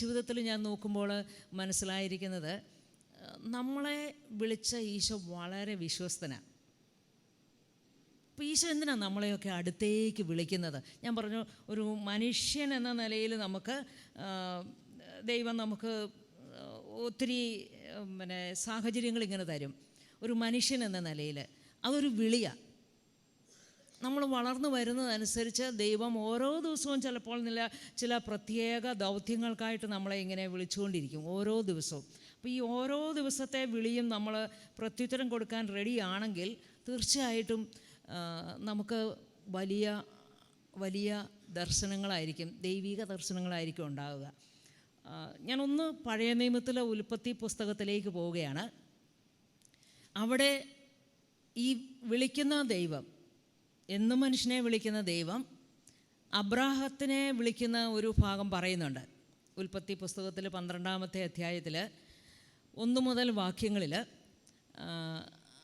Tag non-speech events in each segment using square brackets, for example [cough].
ജീവിതത്തിൽ ഞാൻ നോക്കുമ്പോൾ മനസ്സിലായിരിക്കുന്നത് നമ്മളെ വിളിച്ച ഈശോ വളരെ വിശ്വസ്തനാണ് അപ്പോൾ ഈശോ എന്തിനാണ് നമ്മളെയൊക്കെ അടുത്തേക്ക് വിളിക്കുന്നത്? ഞാൻ പറഞ്ഞു ഒരു മനുഷ്യൻ എന്ന നിലയിൽ നമുക്ക് ദൈവം നമുക്ക് ഒത്തിരി പിന്നെ സാഹചര്യങ്ങൾ ഇങ്ങനെ തരും. ഒരു മനുഷ്യൻ എന്ന നിലയിൽ അതൊരു വിളിയാണ് നമ്മൾ വളർന്നു വരുന്നതനുസരിച്ച് ദൈവം ഓരോ ദിവസവും ചിലപ്പോൾ നില ചില പ്രത്യേക ദൗത്യങ്ങൾക്കായിട്ട് നമ്മളെ ഇങ്ങനെ വിളിച്ചുകൊണ്ടിരിക്കും ഓരോ ദിവസവും. അപ്പോൾ ഈ ഓരോ ദിവസത്തെ വിളിയും നമ്മൾ പ്രത്യുത്തരം കൊടുക്കാൻ റെഡിയാണെങ്കിൽ തീർച്ചയായിട്ടും നമുക്ക് വലിയ വലിയ ദർശനങ്ങളായിരിക്കും ദൈവിക ദർശനങ്ങളായിരിക്കും ഉണ്ടാവുക. ഞാനൊന്ന് പഴയ നിയമത്തിലെ ഉൽപ്പത്തി പുസ്തകത്തിലേക്ക് പോവുകയാണ്. അവിടെ ഈ വിളിക്കുന്ന ദൈവം എന്നും മനുഷ്യനെ വിളിക്കുന്ന ദൈവം അബ്രാഹത്തിനെ വിളിക്കുന്ന ഒരു ഭാഗം പറയുന്നുണ്ട്. ഉൽപ്പത്തി പുസ്തകത്തിൽ പന്ത്രണ്ടാമത്തെ അധ്യായത്തിൽ ഒന്നു മുതൽ വാക്യങ്ങളിൽ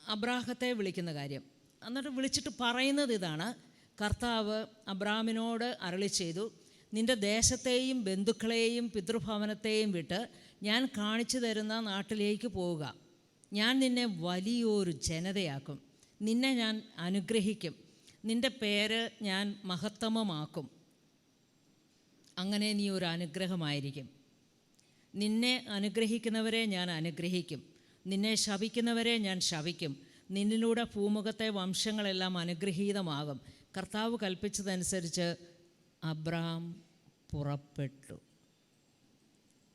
അബ്രാഹത്തെ വിളിക്കുന്ന കാര്യം. എന്നിട്ട് വിളിച്ചിട്ട് പറയുന്നത് ഇതാണ്. കർത്താവ് അബ്രാമിനോട് അരളി ചെയ്തു നിന്റെ ദേശത്തെയും ബന്ധുക്കളെയും പിതൃഭവനത്തെയും വിട്ട് ഞാൻ കാണിച്ചു തരുന്ന നാട്ടിലേക്ക് പോവുക. ഞാൻ നിന്നെ വലിയൊരു ജനതയാക്കും. നിന്നെ ഞാൻ അനുഗ്രഹിക്കും. നിന്റെ പേര് ഞാൻ മഹത്തമമാക്കും. അങ്ങനെ നീ ഒരു അനുഗ്രഹമായിരിക്കും. നിന്നെ അനുഗ്രഹിക്കുന്നവരെ ഞാൻ അനുഗ്രഹിക്കും. നിന്നെ ശപിക്കുന്നവരെ ഞാൻ ശപിക്കും. നിന്നിലൂടെ ഭൂമുഖത്തെ വംശങ്ങളെല്ലാം അനുഗ്രഹീതമാകും. കർത്താവ് കൽപ്പിച്ചതനുസരിച്ച് അബ്രാം പുറപ്പെട്ടു.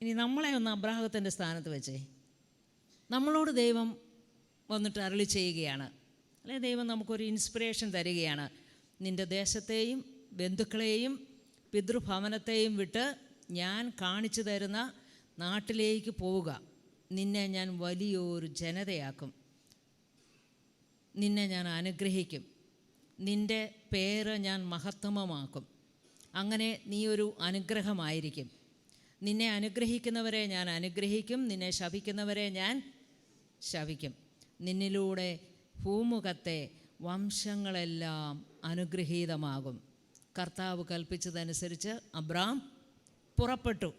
ഇനി നമ്മളെ ഒന്ന് അബ്രാഹത്തിന്റെ സ്ഥാനത്ത് വെച്ചേ. നമ്മളോട് ദൈവം വന്നിട്ട് അരളി ചെയ്യുകയാണ്. അല്ലെ? ദൈവം നമുക്കൊരു ഇൻസ്പിറേഷൻ തരികയാണ്. നിന്റെ ദേശത്തെയും ബന്ധുക്കളെയും പിതൃഭവനത്തെയും വിട്ട് ഞാൻ കാണിച്ചു തരുന്ന നാട്ടിലേക്ക് പോവുക. നിന്നെ ഞാൻ വലിയൊരു ജനതയാക്കും. നിന്നെ ഞാൻ അനുഗ്രഹിക്കും. നിന്റെ പേര് ഞാൻ മഹത്തമമാക്കും. അങ്ങനെ നീ ഒരു അനുഗ്രഹമായിരിക്കും. നിന്നെ അനുഗ്രഹിക്കുന്നവരെ ഞാൻ അനുഗ്രഹിക്കും. നിന്നെ ശപിക്കുന്നവരെ ഞാൻ ശപിക്കും. നിന്നിലൂടെ ഭൂമുഖത്തെ വംശങ്ങളെല്ലാം അനുഗ്രഹീതമാകും. കർത്താവ് കൽപ്പിച്ചതനുസരിച്ച് അബ്രാം പുറപ്പെട്ടു.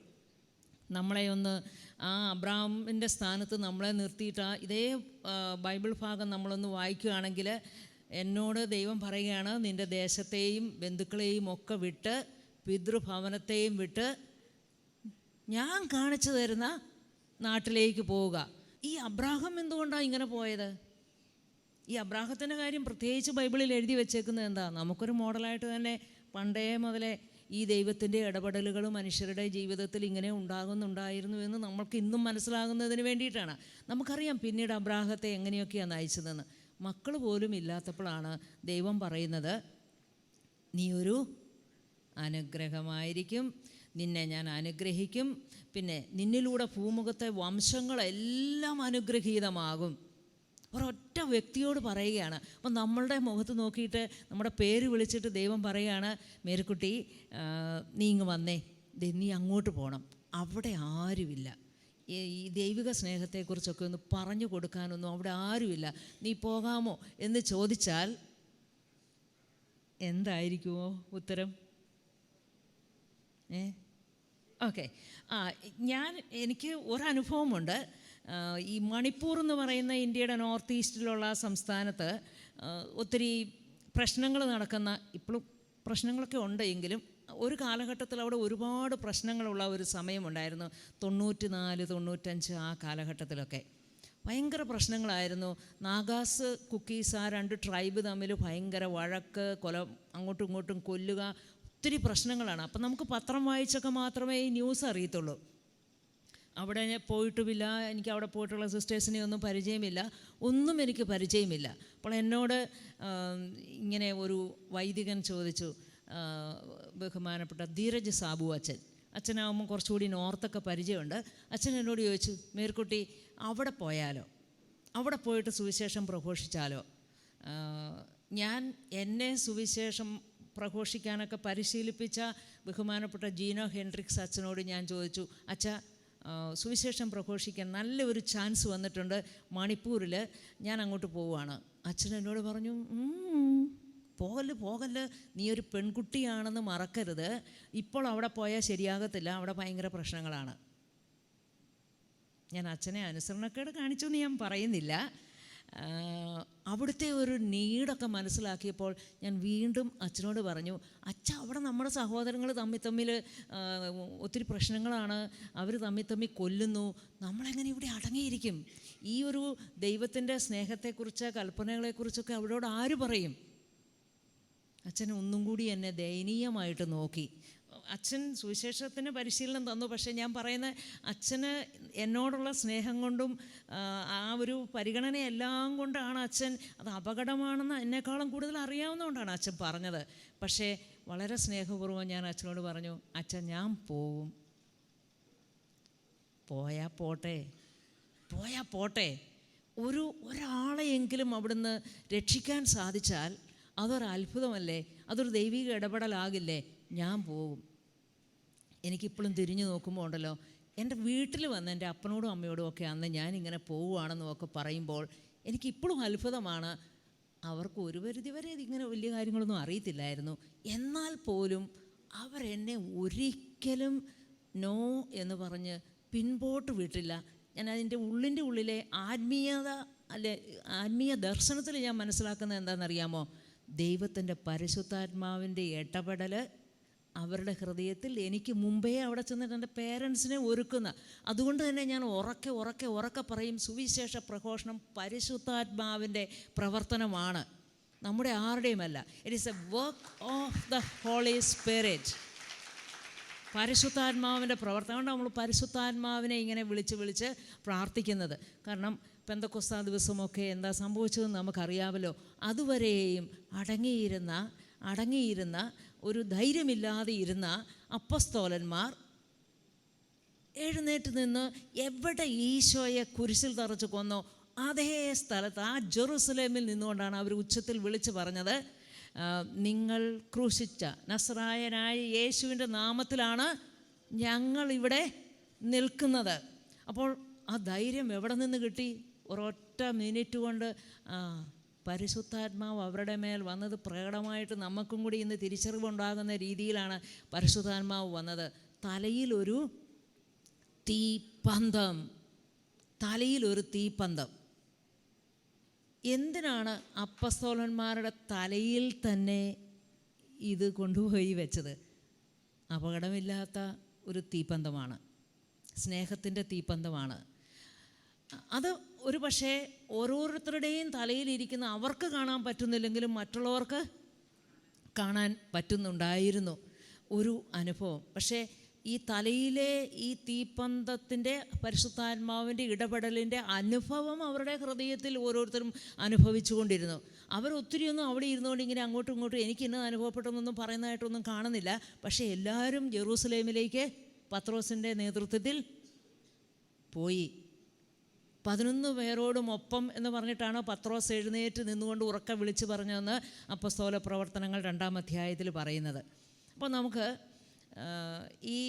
നമ്മളെ ഒന്ന് ആ അബ്രാമിന്റെ സ്ഥാനത്ത് നമ്മളെ നിർത്തിയിട്ട് ആ ഇതേ ബൈബിൾ ഭാഗം നമ്മളൊന്ന് വായിക്കുകയാണെങ്കിൽ എന്നോട് ദൈവം പറയുകയാണ് നിന്റെ ദേശത്തെയും ബന്ധുക്കളെയും ഒക്കെ വിട്ട് പിതൃഭവനത്തെയും വിട്ട് ഞാൻ കാണിച്ചു തരുന്ന നാട്ടിലേക്ക് പോവുക. ഈ അബ്രാഹം എന്തുകൊണ്ടാണ് ഇങ്ങനെ പോയത്? ഈ അബ്രാഹത്തിന്റെ കാര്യം പ്രത്യേകിച്ച് ബൈബിളിൽ എഴുതി വെച്ചേക്കുന്നത് എന്താ? നമുക്കൊരു മോഡലായിട്ട് തന്നെ പണ്ടേ മുതലേ ഈ ദൈവത്തിന്റെ ഇടപെടലുകൾ മനുഷ്യരുടെ ജീവിതത്തിൽ ഇങ്ങനെ ഉണ്ടാകുന്നുണ്ടായിരുന്നു എന്ന് നമ്മൾക്ക് ഇന്നും മനസ്സിലാകുന്നതിന് വേണ്ടിയിട്ടാണ്. നമുക്കറിയാം പിന്നീട് അബ്രാഹത്തെ എങ്ങനെയൊക്കെയാണ് നയിച്ചതെന്ന്. മക്കൾ പോലും ഇല്ലാത്തപ്പോഴാണ് ദൈവം പറയുന്നത് നീ ഒരു അനുഗ്രഹമായിരിക്കും. നിന്നെ ഞാൻ അനുഗ്രഹിക്കും. പിന്നെ നിന്നിലൂടെ ഭൂമുഖത്തെ വംശങ്ങളെല്ലാം അനുഗ്രഹീതമാകും. ഒരൊറ്റ വ്യക്തിയോട് പറയുകയാണ്. അപ്പം നമ്മളുടെ മുഖത്ത് നോക്കിയിട്ട് നമ്മുടെ പേര് വിളിച്ചിട്ട് ദൈവം പറയുകയാണ് മേരിക്കുട്ടി നീ ഇങ്ങ് വന്നേ. നീ അങ്ങോട്ട് പോകണം അവിടെ ആരുമില്ല. ഈ ദൈവിക സ്നേഹത്തെക്കുറിച്ചൊക്കെ ഒന്ന് പറഞ്ഞു കൊടുക്കാനൊന്നും അവിടെ ആരുമില്ല. നീ പോകാമോ? എന്ന് ചോദിച്ചാൽ എന്തായിരിക്കുമോ ഉത്തരം? ഏ? ഓക്കെ. ആ ഞാൻ എനിക്ക് ഒരനുഭവമുണ്ട്. ഈ മണിപ്പൂർ എന്ന് പറയുന്ന ഇന്ത്യയുടെ നോർത്ത് ഈസ്റ്റിലുള്ള സംസ്ഥാനത്ത് ഒത്തിരി പ്രശ്നങ്ങൾ നടക്കുന്ന ഇപ്പോഴും പ്രശ്നങ്ങളൊക്കെ ഉണ്ട് എങ്കിലും ഒരു കാലഘട്ടത്തിൽ അവിടെ ഒരുപാട് പ്രശ്നങ്ങളുള്ള ഒരു സമയമുണ്ടായിരുന്നു. തൊണ്ണൂറ്റി നാല് തൊണ്ണൂറ്റഞ്ച് ആ കാലഘട്ടത്തിലൊക്കെ. ഭയങ്കര പ്രശ്നങ്ങളായിരുന്നു. നാഗാസ് കുക്കീസ് ആ രണ്ട് ട്രൈബ് തമ്മിൽ ഭയങ്കര വഴക്ക് കൊല അങ്ങോട്ടും ഇങ്ങോട്ടും കൊല്ലുക ഒത്തിരി പ്രശ്നങ്ങളാണ്. അപ്പം നമുക്ക് പത്രം വായിച്ചൊക്കെ മാത്രമേ ഈ ന്യൂസ് അറിയത്തുള്ളൂ. അവിടെ ഞാൻ പോയിട്ടുമില്ല എനിക്ക് അവിടെ പോയിട്ടുള്ള സിസ്റ്റേഴ്സിനെ ഒന്നും പരിചയമില്ല ഒന്നും എനിക്ക് പരിചയമില്ല. അപ്പോൾ എന്നോട് ഇങ്ങനെ ഒരു വൈദികൻ ചോദിച്ചു ബഹുമാനപ്പെട്ട ധീരജ് സാബു അച്ഛൻ. അച്ഛനാകുമ്പോൾ കുറച്ചുകൂടി നോർത്തൊക്കെ പരിചയമുണ്ട്. അച്ഛൻ എന്നോട് ചോദിച്ചു മേർക്കുട്ടി അവിടെ പോയാലോ? അവിടെ പോയിട്ട് സുവിശേഷം പ്രഘോഷിച്ചാലോ? ഞാൻ എന്നെ സുവിശേഷം പ്രഘോഷിക്കാനൊക്കെ പരിശീലിപ്പിച്ച ബഹുമാനപ്പെട്ട ജീനോ ഹെൻഡ്രിക്സ് അച്ഛനോട് ഞാൻ ചോദിച്ചു അച്ഛ സുവിശേഷം പ്രഘോഷിക്കാൻ നല്ലൊരു ചാൻസ് വന്നിട്ടുണ്ട് മണിപ്പൂരിൽ ഞാൻ അങ്ങോട്ട് പോവുകയാണ്. അച്ഛൻ എന്നോട് പറഞ്ഞു "ഉം, പോകൽ പോകൽ. നീ ഒരു പെൺകുട്ടിയാണെന്ന് മറക്കരുത്. ഇപ്പോൾ അവിടെ പോയാൽ ശരിയാകത്തില്ല. അവിടെ ഭയങ്കര പ്രശ്നങ്ങളാണ്. ഞാൻ അച്ഛനെ അനുസരണക്കേട് കാണിച്ചു എന്ന് ഞാൻ പറയുന്നില്ല. അവിടുത്തെ ഒരു നീടൊക്കെ മനസ്സിലാക്കിയപ്പോൾ ഞാൻ വീണ്ടും അച്ഛനോട് പറഞ്ഞു അച്ഛ അവിടെ നമ്മുടെ സഹോദരങ്ങൾ തമ്മിൽ തമ്മിൽ ഒത്തിരി പ്രശ്നങ്ങളാണ്. അവർ തമ്മിൽ തമ്മിൽ കൊല്ലുന്നു. നമ്മളെങ്ങനെ ഇവിടെ അടങ്ങിയിരിക്കും? ഈ ഒരു ദൈവത്തിന്റെ സ്നേഹത്തെക്കുറിച്ച് കൽപ്പനകളെക്കുറിച്ചൊക്കെ അവരോട് ആര് പറയും? അച്ഛൻ ഒന്നും കൂടി എന്നെ ദയനീയമായിട്ട് നോക്കി. അച്ഛൻ സുവിശേഷത്തിന് പരിശീലനം തന്നു. പക്ഷേ ഞാൻ പറയുന്ന അച്ഛന് എന്നോടുള്ള സ്നേഹം കൊണ്ടും ആ, ഒരു ഒരു പരിഗണനയെല്ലാം കൊണ്ടാണ് അച്ഛൻ അത് അപകടമാണെന്ന് എന്നെക്കാളും കൂടുതൽ അറിയാവുന്നതുകൊണ്ടാണ് അച്ഛൻ പറഞ്ഞത്. പക്ഷേ വളരെ സ്നേഹപൂർവം ഞാൻ അച്ഛനോട് പറഞ്ഞു അച്ഛൻ ഞാൻ പോവും. പോയാ പോട്ടെ. പോയാ പോട്ടെ. ഒരു ഒരാളെയെങ്കിലും അവിടുന്ന് രക്ഷിക്കാൻ സാധിച്ചാൽ അതൊരു അത്ഭുതമല്ലേ അതൊരു ദൈവിക ഇടപെടലാകില്ലേ? ഞാൻ പോവും. എനിക്കിപ്പോഴും തിരിഞ്ഞു നോക്കുമ്പോൾ ഉണ്ടല്ലോ എന്റെ വീട്ടിൽ വന്ന് എന്റെ അപ്പനോടും അമ്മയോടും ഒക്കെ അന്ന് ഞാനിങ്ങനെ പോവുകയാണെന്നും ഒക്കെ പറയുമ്പോൾ എനിക്കിപ്പോഴും അത്ഭുതമാണ് അവർക്ക് ഒരു പരിധി വരെ ഇതിങ്ങനെ വലിയ കാര്യങ്ങളൊന്നും അറിയത്തില്ലായിരുന്നു. എന്നാൽ പോലും അവരെന്നെ ഒരിക്കലും നോ എന്ന് പറഞ്ഞ് പിൻപോട്ട് വിട്ടില്ല. ഞാൻ അതിന്റെ ഉള്ളിന്റെ ഉള്ളിലെ ആത്മീയത അല്ലെ ആത്മീയ ദർശനത്തിൽ ഞാൻ മനസ്സിലാക്കുന്നത് എന്താണെന്നറിയാമോ? ദൈവത്തിന്റെ പരിശുദ്ധാത്മാവിന്റെ ഇടപെടൽ അവരുടെ ഹൃദയത്തിൽ എനിക്ക് മുമ്പേ അവിടെ ചെന്നിട്ട് എന്റെ പേരൻസിനെ ഒരുക്കുന്ന. അതുകൊണ്ട് തന്നെ ഞാൻ ഉറക്കെ ഉറക്കെ ഉറക്കെ പറയും സുവിശേഷ പ്രഘോഷണം പരിശുദ്ധാത്മാവിന്റെ പ്രവർത്തനമാണ്. നമ്മുടെ ആരുടെയുമല്ല. It is a work of the holy spirit പരിശുദ്ധാത്മാവിന്റെ പ്രവർത്തനം. നമ്മൾ പരിശുദ്ധാത്മാവിനെ ഇങ്ങനെ വിളിച്ച് വിളിച്ച് പ്രാർത്ഥിക്കുന്നത്. കാരണം പെന്തക്കൊസ്താ ദിവസമൊക്കെ എന്താ സംഭവിച്ചതെന്ന് നമുക്കറിയാമല്ലോ. അതുവരെയും അടങ്ങിയിരുന്ന അടങ്ങിയിരുന്ന ഒരു ധൈര്യമില്ലാതെ ഇരുന്ന അപ്പസ്തോലന്മാർ എഴുന്നേറ്റ് നിന്ന് എവിടെ ഈശോയെ കുരിശിൽ തറച്ച് കൊന്നോ അതേ സ്ഥലത്ത് ആ ജെറുസലേമിൽ നിന്നുകൊണ്ടാണ് അവർ ഉച്ചത്തിൽ വിളിച്ചു പറഞ്ഞത് നിങ്ങൾ ക്രൂശിച്ച നസ്രായനായ യേശുവിന്റെ നാമത്തിലാണ് ഞങ്ങൾ ഇവിടെ നിൽക്കുന്നത്. അപ്പോൾ ആ ധൈര്യം എവിടെ നിന്ന് കിട്ടി? ഒരൊറ്റ മിനിറ്റ് കൊണ്ട് പരിശുദ്ധാത്മാവ് അവരുടെ മേൽ വന്നത് പ്രകടമായിട്ട് നമുക്കും കൂടി ഇന്ന് തിരിച്ചറിവുണ്ടാകുന്ന രീതിയിലാണ് പരിശുദ്ധാത്മാവ് വന്നത്. തലയിലൊരു തീപ്പന്തം. തലയിൽ ഒരു തീപ്പന്തം. എന്തിനാണ് അപ്പസ്തോലന്മാരുടെ തലയിൽ തന്നെ ഇത് കൊണ്ടുപോയി വെച്ചത്? അപകടമില്ലാത്ത ഒരു തീപ്പന്തമാണ്. സ്നേഹത്തിന്റെ തീപ്പന്തമാണ്. അത് ഒരു പക്ഷേ ഓരോരുത്തരുടെയും തലയിലിരിക്കുന്ന അവർക്ക് കാണാൻ പറ്റുന്നില്ലെങ്കിലും മറ്റുള്ളവർക്ക് കാണാൻ പറ്റുന്നുണ്ടായിരുന്നു ഒരു അനുഭവം. പക്ഷേ ഈ തലയിലെ ഈ തീപ്പന്തത്തിന്റെ പരിശുദ്ധാത്മാവിന്റെ ഇടപെടലിന്റെ അനുഭവം അവരുടെ ഹൃദയത്തിൽ ഓരോരുത്തരും അനുഭവിച്ചുകൊണ്ടിരുന്നു. അവർ ഒത്തിരിയൊന്നും അവിടെ ഇരുന്നുകൊണ്ട് ഇങ്ങനെ അങ്ങോട്ടും ഇങ്ങോട്ടും എനിക്ക് ഇന്നത് അനുഭവപ്പെട്ടെന്നൊന്നും പറയുന്നതായിട്ടൊന്നും കാണുന്നില്ല. പക്ഷേ എല്ലാവരും ജെറൂസലേമിലേക്ക് പത്രോസിന്റെ നേതൃത്വത്തിൽ പോയി. പതിനൊന്ന് പേരോടും ഒപ്പം എന്ന് പറഞ്ഞിട്ടാണ് പത്രോസ് എഴുന്നേറ്റ് നിന്നുകൊണ്ട് ഉറക്ക വിളിച്ചു പറഞ്ഞതെന്ന് അപ്പസ്തോല പ്രവർത്തനങ്ങൾ രണ്ടാം അധ്യായത്തിൽ പറയുന്നത്. അപ്പോൾ നമുക്ക് ഈ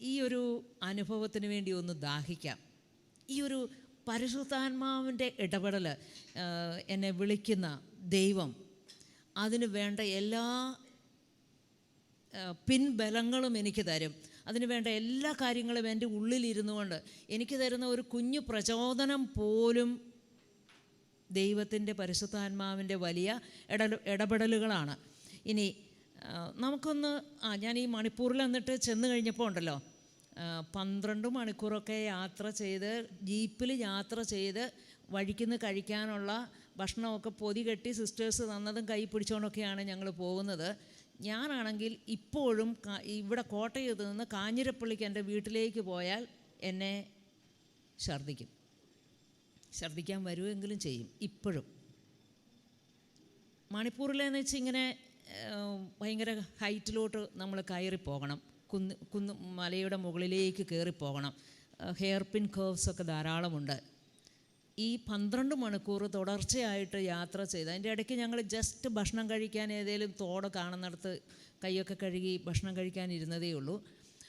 ഈ ഒരു അനുഭവത്തിന് വേണ്ടി ഒന്ന് ദാഹിക്കാം. ഈ ഒരു പരിശുദ്ധാത്മാവിന്റെ ഇടപെടൽ എന്നെ വിളിക്കുന്ന ദൈവം അതിന് വേണ്ട എല്ലാ പിൻബലങ്ങളും എനിക്ക് തരും. അതിന് വേണ്ട എല്ലാ കാര്യങ്ങളും എന്റെ ഉള്ളിലിരുന്നു കൊണ്ട് എനിക്ക് തരുന്ന ഒരു കുഞ്ഞു പ്രചോദനം പോലും ദൈവത്തിന്റെ പരിശുദ്ധാത്മാവിന്റെ വലിയ ഇട ഇടപെടലുകളാണ്. ഇനി നമുക്കൊന്ന് ആ ഞാൻ ഈ മണിപ്പൂരിൽ എന്നിട്ട് ചെന്ന് കഴിഞ്ഞപ്പോൾ ഉണ്ടല്ലോ പന്ത്രണ്ട് മണിക്കൂറൊക്കെ യാത്ര ചെയ്ത് ജീപ്പിൽ യാത്ര ചെയ്ത് വഴിക്കുന്ന് കഴിക്കാനുള്ള ഭക്ഷണമൊക്കെ പൊതി കെട്ടി സിസ്റ്റേഴ്സ് തന്നതും കൈ പിടിച്ചുകൊണ്ടൊക്കെയാണ് ഞങ്ങൾ പോകുന്നത്. ഞാനാണെങ്കിൽ ഇപ്പോഴും ഇവിടെ കോട്ടയത്ത് നിന്ന് കാഞ്ഞിരപ്പള്ളിക്ക് എന്റെ വീട്ടിലേക്ക് പോയാൽ എന്നെ ഛർദ്ദിക്കും. ഛർദ്ദിക്കാൻ വരുമെങ്കിലും ചെയ്യും ഇപ്പോഴും. മണിപ്പൂരിലെന്ന് വെച്ച് ഇങ്ങനെ ഭയങ്കര ഹൈറ്റിലോട്ട് നമ്മൾ കയറിപ്പോകണം പോകണം. കുന്ന് കുന്ന് മലയുടെ മുകളിലേക്ക് കയറിപ്പോകണം പോകണം. ഹെയർ പിൻ കേർവ്സൊക്കെ ധാരാളമുണ്ട്. ഈ പന്ത്രണ്ട് മണിക്കൂർ തുടർച്ചയായിട്ട് യാത്ര ചെയ്ത് അതിന്റെ ഇടയ്ക്ക് ഞങ്ങൾ ജസ്റ്റ് ഭക്ഷണം കഴിക്കാൻ ഏതെങ്കിലും തോട് കാണുന്നിടത്ത് കൈയൊക്കെ കഴുകി ഭക്ഷണം കഴിക്കാൻ ഇരുന്നതേ ഉള്ളൂ.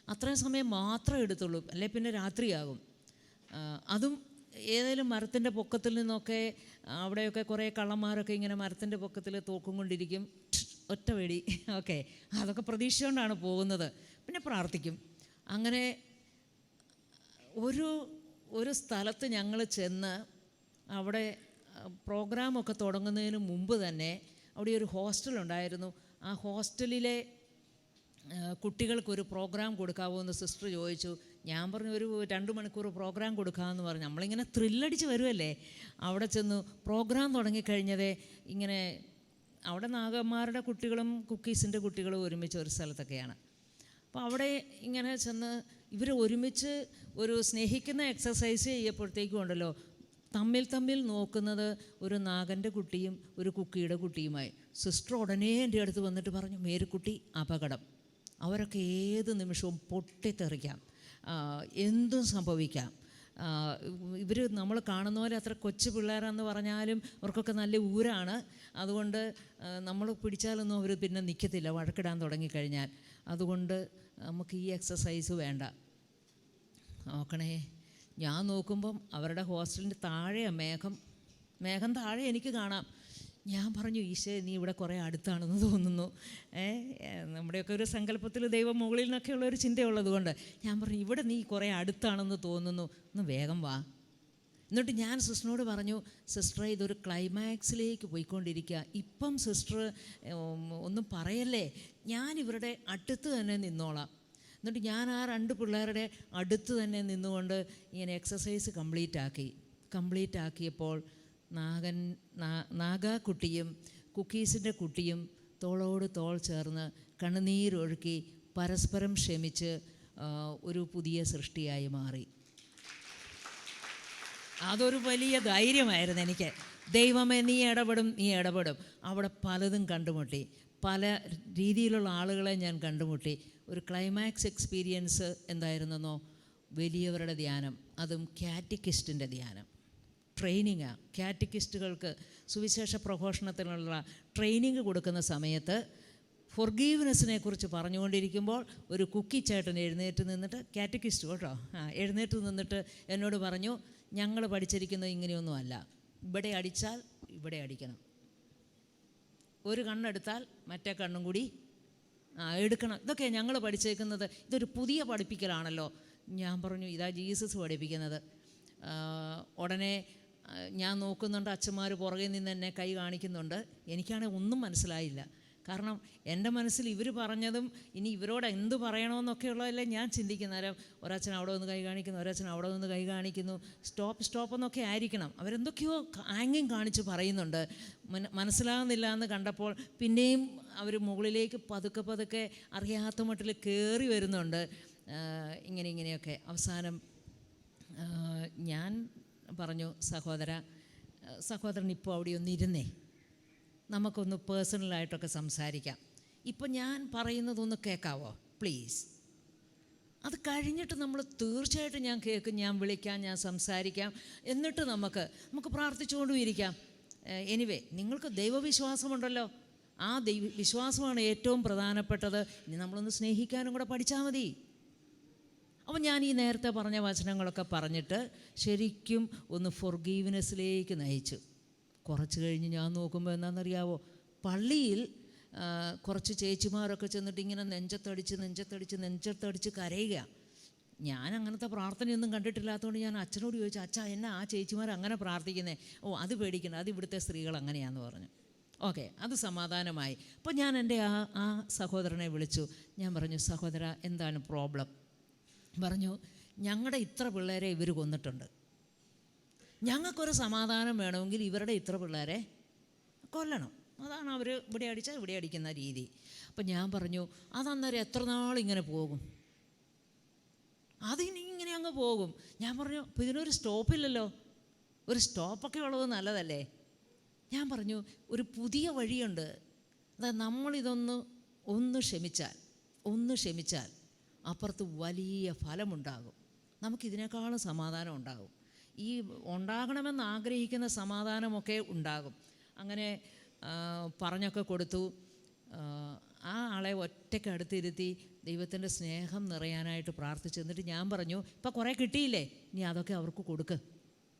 അത്രയും സമയം മാത്രമേ എടുത്തുള്ളൂ അല്ലെ പിന്നെ രാത്രിയാകും. അതും ഏതെങ്കിലും മരത്തിന്റെ പൊക്കത്തിൽ നിന്നൊക്കെ അവിടെയൊക്കെ കുറേ കള്ളന്മാരൊക്കെ ഇങ്ങനെ മരത്തിന്റെ പൊക്കത്തിൽ തൂക്കും കൊണ്ടിരിക്കും. ഒറ്റ വെടി ഓക്കെ. അതൊക്കെ പ്രതീക്ഷിച്ചുകൊണ്ടാണ് പോകുന്നത്. പിന്നെ പ്രാർത്ഥിക്കും. അങ്ങനെ ഒരു ഒരു സ്ഥലത്ത് ഞങ്ങൾ ചെന്ന് അവിടെ പ്രോഗ്രാമൊക്കെ തുടങ്ങുന്നതിന് മുമ്പ് തന്നെ അവിടെ ഒരു ഹോസ്റ്റൽ ഉണ്ടായിരുന്നു. ആ ഹോസ്റ്റലിലെ കുട്ടികൾക്കൊരു പ്രോഗ്രാം കൊടുക്കാവോ എന്ന് സിസ്റ്റർ ചോദിച്ചു. ഞാൻ പറഞ്ഞു ഒരു രണ്ട് മണിക്കൂർ പ്രോഗ്രാം കൊടുക്കാമെന്ന് പറഞ്ഞു. നമ്മളിങ്ങനെ ത്രില്ലടിച്ച് വരുമല്ലേ അവിടെ ചെന്നു പ്രോഗ്രാം തുടങ്ങിക്കഴിഞ്ഞതേ ഇങ്ങനെ അവിടെ നാഗന്മാരുടെ കുട്ടികളും കുക്കീസിന്റെ കുട്ടികളും ഒരുമിച്ച് ഒരു സ്ഥലത്തൊക്കെയാണ്. അപ്പോൾ അവിടെ ഇങ്ങനെ ചെന്ന് ഇവർ ഒരുമിച്ച് ഒരു സ്നേഹിക്കുന്ന എക്സസൈസ് ചെയ്യപ്പോഴത്തേക്കും ഉണ്ടല്ലോ തമ്മിൽ തമ്മിൽ നോക്കുന്നത് ഒരു നാഗന്റെ കുട്ടിയും ഒരു കുക്കിയുടെ കുട്ടിയുമായി. സിസ്റ്റർ ഉടനെ എന്റെ അടുത്ത് വന്നിട്ട് പറഞ്ഞു മേരിക്കുട്ടി അപകടം. അവരൊക്കെ ഏത് നിമിഷവും പൊട്ടിത്തെറിക്കാം. എന്തും സംഭവിക്കാം. ഇവർ നമ്മൾ കാണുന്ന പോലെ അത്ര കൊച്ചു പിള്ളേരാന്ന് പറഞ്ഞാലും അവർക്കൊക്കെ നല്ല ഊരാണ്. അതുകൊണ്ട് നമ്മൾ പിടിച്ചാലൊന്നും അവർ പിന്നെ നിൽക്കത്തില്ല വഴക്കിടാൻ തുടങ്ങിക്കഴിഞ്ഞാൽ. അതുകൊണ്ട് നമുക്ക് ഈ എക്സസൈസ് വേണ്ട. നോക്കണേ. ഞാൻ നോക്കുമ്പം അവരുടെ ഹോസ്റ്റലിന്റെ താഴെ മേഘം. മേഘം താഴെ എനിക്ക് കാണാം. ഞാൻ പറഞ്ഞു ഈശോ നീ ഇവിടെ കുറേ അടുത്താണെന്ന് തോന്നുന്നു. നമ്മുടെയൊക്കെ ഒരു സങ്കല്പത്തിൽ ദൈവം മുകളിൽ നിന്നൊക്കെയുള്ള ഒരു ചിന്തയുള്ളത് കൊണ്ട് ഞാൻ പറഞ്ഞു ഇവിടെ നീ കുറേ അടുത്താണെന്ന് തോന്നുന്നു. ഒന്ന് വേഗം വാ. എന്നിട്ട് ഞാൻ സിസ്റ്ററിനോട് പറഞ്ഞു സിസ്റ്ററെ ഇതൊരു ക്ലൈമാക്സിലേക്ക് പോയിക്കൊണ്ടിരിക്കുക. ഇപ്പം സിസ്റ്റർ ഒന്നും പറയല്ലേ? ഞാൻ ഇവരുടെ അടുത്ത് തന്നെ നിന്നോളാം. എന്നിട്ട് ഞാൻ ആ രണ്ട് പിള്ളേരുടെ അടുത്ത് തന്നെ നിന്നുകൊണ്ട് ഇങ്ങനെ എക്സസൈസ് കംപ്ലീറ്റ് ആക്കി. കംപ്ലീറ്റ് ആക്കിയപ്പോൾ നാഗൻ നാഗാ കുട്ടിയും കുക്കീസിന്റെ കുട്ടിയും തോളോട് തോൾ ചേർന്ന് കണ്ണുനീരൊഴുക്കി പരസ്പരം ക്ഷമിച്ച് ഒരു പുതിയ സൃഷ്ടിയായി മാറി. അതൊരു വലിയ ധൈര്യമായിരുന്നു എനിക്ക്. ദൈവമേ നീ ഇടപെടും നീ ഇടപെടും. അവിടെ പലതും കണ്ടുമുട്ടി. പല രീതിയിലുള്ള ആളുകളെ ഞാൻ കണ്ടുമുട്ടി. ഒരു ക്ലൈമാക്സ് എക്സ്പീരിയൻസ് എന്തായിരുന്നെന്നോ? വലിയവരുടെ ധ്യാനം അതും കാറ്റിക്കിസ്റ്റിന്റെ ധ്യാനം. ട്രെയിനിങ്ങാണ് കാറ്റിക്കിസ്റ്റുകൾക്ക് സുവിശേഷ പ്രഘോഷണത്തിനുള്ള ട്രെയിനിങ് കൊടുക്കുന്ന സമയത്ത് ഫൊർഗീവ്നെസ്സിനെ കുറിച്ച് പറഞ്ഞുകൊണ്ടിരിക്കുമ്പോൾ ഒരു കുക്കി ചേട്ടൻ എഴുന്നേറ്റ് നിന്നിട്ട് കാറ്റക്കിസ്റ്റ് കേട്ടോ ആ എഴുന്നേറ്റ് നിന്നിട്ട് എന്നോട് പറഞ്ഞു ഞങ്ങൾ പഠിച്ചിരിക്കുന്നത് ഇങ്ങനെയൊന്നുമല്ല. ഇവിടെ അടിച്ചാൽ ഇവിടെ അടിക്കണം. ഒരു കണ്ണെടുത്താൽ മറ്റേ കണ്ണും കൂടി എടുക്കണം. ഇതൊക്കെ ഞങ്ങൾ പഠിച്ചേക്കുന്നത്. ഇതൊരു പുതിയ പഠിപ്പിക്കലാണല്ലോ. ഞാൻ പറഞ്ഞു ഇതാ ജീസസ് പഠിപ്പിക്കുന്നത്. ഉടനെ ഞാൻ നോക്കുന്നുണ്ട് അച്ഛന്മാർ പുറകെ നിന്ന് എന്നെ കൈ കാണിക്കുന്നുണ്ട്. എനിക്കാണെങ്കിൽ ഒന്നും മനസ്സിലായില്ല. കാരണം എന്റെ മനസ്സിൽ ഇവർ പറഞ്ഞതും ഇനി ഇവരോട് എന്ത് പറയണമെന്നൊക്കെയുള്ളതല്ലേ ഞാൻ ചിന്തിക്കുന്ന നേരം ഒരച്ഛൻ അവിടെ നിന്ന് കൈ കാണിക്കുന്നു ഒരച്ഛൻ അവിടെ നിന്ന് കൈ കാണിക്കുന്നു. സ്റ്റോപ്പ് സ്റ്റോപ്പ് എന്നൊക്കെ ആയിരിക്കണം. അവരെന്തൊക്കെയോ ആംഗ്യം കാണിച്ച് പറയുന്നുണ്ട്. മന- മനസ്സിലാകുന്നില്ല എന്ന് കണ്ടപ്പോൾ പിന്നെയും അവർ മുകളിലേക്ക് പതുക്കെ പതുക്കെ അറിയാത്ത മട്ടിൽ കയറി വരുന്നുണ്ട്. ഇങ്ങനെ ഇങ്ങനെയൊക്കെ. അവസാനം ഞാൻ പറഞ്ഞു സഹോദര സഹോദരൻ ഇപ്പോൾ അവിടെ ഒന്ന് ഇരുന്നേ. നമുക്കൊന്ന് പേഴ്സണലായിട്ടൊക്കെ സംസാരിക്കാം. ഇപ്പം ഞാൻ പറയുന്നതൊന്ന് കേൾക്കാവോ പ്ലീസ് അത് കഴിഞ്ഞിട്ട് നമ്മൾ തീർച്ചയായിട്ടും ഞാൻ കേൾക്കും ഞാൻ വിളിക്കാം ഞാൻ സംസാരിക്കാം. എന്നിട്ട് നമുക്ക് നമുക്ക് പ്രാർത്ഥിച്ചുകൊണ്ടും ഇരിക്കാം എനിവേ നിങ്ങൾക്ക് ദൈവവിശ്വാസമുണ്ടല്ലോ. ആ ദൈവ വിശ്വാസമാണ് ഏറ്റവും പ്രധാനപ്പെട്ടത്. ഇനി നമ്മളൊന്ന് സ്നേഹിക്കാനും കൂടെ പഠിച്ചാൽ മതി. അപ്പോൾ ഞാൻ ഈ നേരത്തെ പറഞ്ഞ വചനങ്ങളൊക്കെ പറഞ്ഞിട്ട് ശരിക്കും ഒന്ന് ഫൊർഗീവ്നെസ്സിലേക്ക് നയിച്ചു. കുറച്ച് കഴിഞ്ഞ് ഞാൻ നോക്കുമ്പോൾ എന്താണെന്നറിയാവോ? പള്ളിയിൽ കുറച്ച് ചേച്ചിമാരൊക്കെ ചെന്നിട്ട് ഇങ്ങനെ നെഞ്ചത്തടിച്ച് നെഞ്ചത്തടിച്ച് നെഞ്ചത്തടിച്ച് കരയുക. ഞാൻ അങ്ങനത്തെ പ്രാർത്ഥനയൊന്നും കണ്ടിട്ടില്ലാത്തതുകൊണ്ട് ഞാൻ അച്ഛനോട് ചോദിച്ചു അച്ഛാ എന്നാ ആ ചേച്ചിമാർ അങ്ങനെ പ്രാർത്ഥിക്കുന്നത് ഓ അത് പേടിക്കണ്ട അത് ഇവിടുത്തെ സ്ത്രീകൾ അങ്ങനെയാണെന്ന് പറഞ്ഞു. ഓക്കെ അത് സമാധാനമായി. അപ്പോൾ ഞാൻ എന്റെ ആ ആ സഹോദരനെ വിളിച്ചു. ഞാൻ പറഞ്ഞു സഹോദര എന്താണ് പ്രോബ്ലം? പറഞ്ഞു ഞങ്ങളുടെ ഇത്ര പിള്ളേരെ ഇവർ കൊന്നിട്ടുണ്ട്. ഞങ്ങൾക്കൊരു സമാധാനം വേണമെങ്കിൽ ഇവരുടെ ഇത്ര പിള്ളേരെ കൊല്ലണം. അതാണ് അവർ ഇവിടെ അടിച്ചാൽ ഇവിടെ അടിക്കുന്ന രീതി. അപ്പം ഞാൻ പറഞ്ഞു അതന്നേരം എത്ര നാൾ ഇങ്ങനെ പോകും? അതിനി ഇങ്ങനെ അങ്ങ് പോകും. ഞാൻ പറഞ്ഞു അപ്പോൾ ഇതിനൊരു സ്റ്റോപ്പില്ലല്ലോ ഒരു സ്റ്റോപ്പൊക്കെ ഉള്ളത് നല്ലതല്ലേ? ഞാൻ പറഞ്ഞു ഒരു പുതിയ വഴിയുണ്ട്. അതായത് നമ്മളിതൊന്ന് ഒന്ന് ക്ഷമിച്ചാൽ ഒന്ന് ക്ഷമിച്ചാൽ അപ്പുറത്ത് വലിയ ഫലമുണ്ടാകും. നമുക്കിതിനേക്കാളും സമാധാനം ഉണ്ടാകും. ഈ ഉണ്ടാകണമെന്ന് ആഗ്രഹിക്കുന്ന സമാധാനമൊക്കെ ഉണ്ടാകും. അങ്ങനെ പറഞ്ഞൊക്കെ കൊടുത്തു. ആ ആളെ ഒറ്റയ്ക്ക് അടുത്തിരുത്തി ദൈവത്തിന്റെ സ്നേഹം നിറയാനായിട്ട് പ്രാർത്ഥിച്ചു. എന്നിട്ട് ഞാൻ പറഞ്ഞു ഇപ്പം കുറേ കിട്ടിയില്ലേ? ഇനി അതൊക്കെ അവർക്ക് കൊടുക്ക്.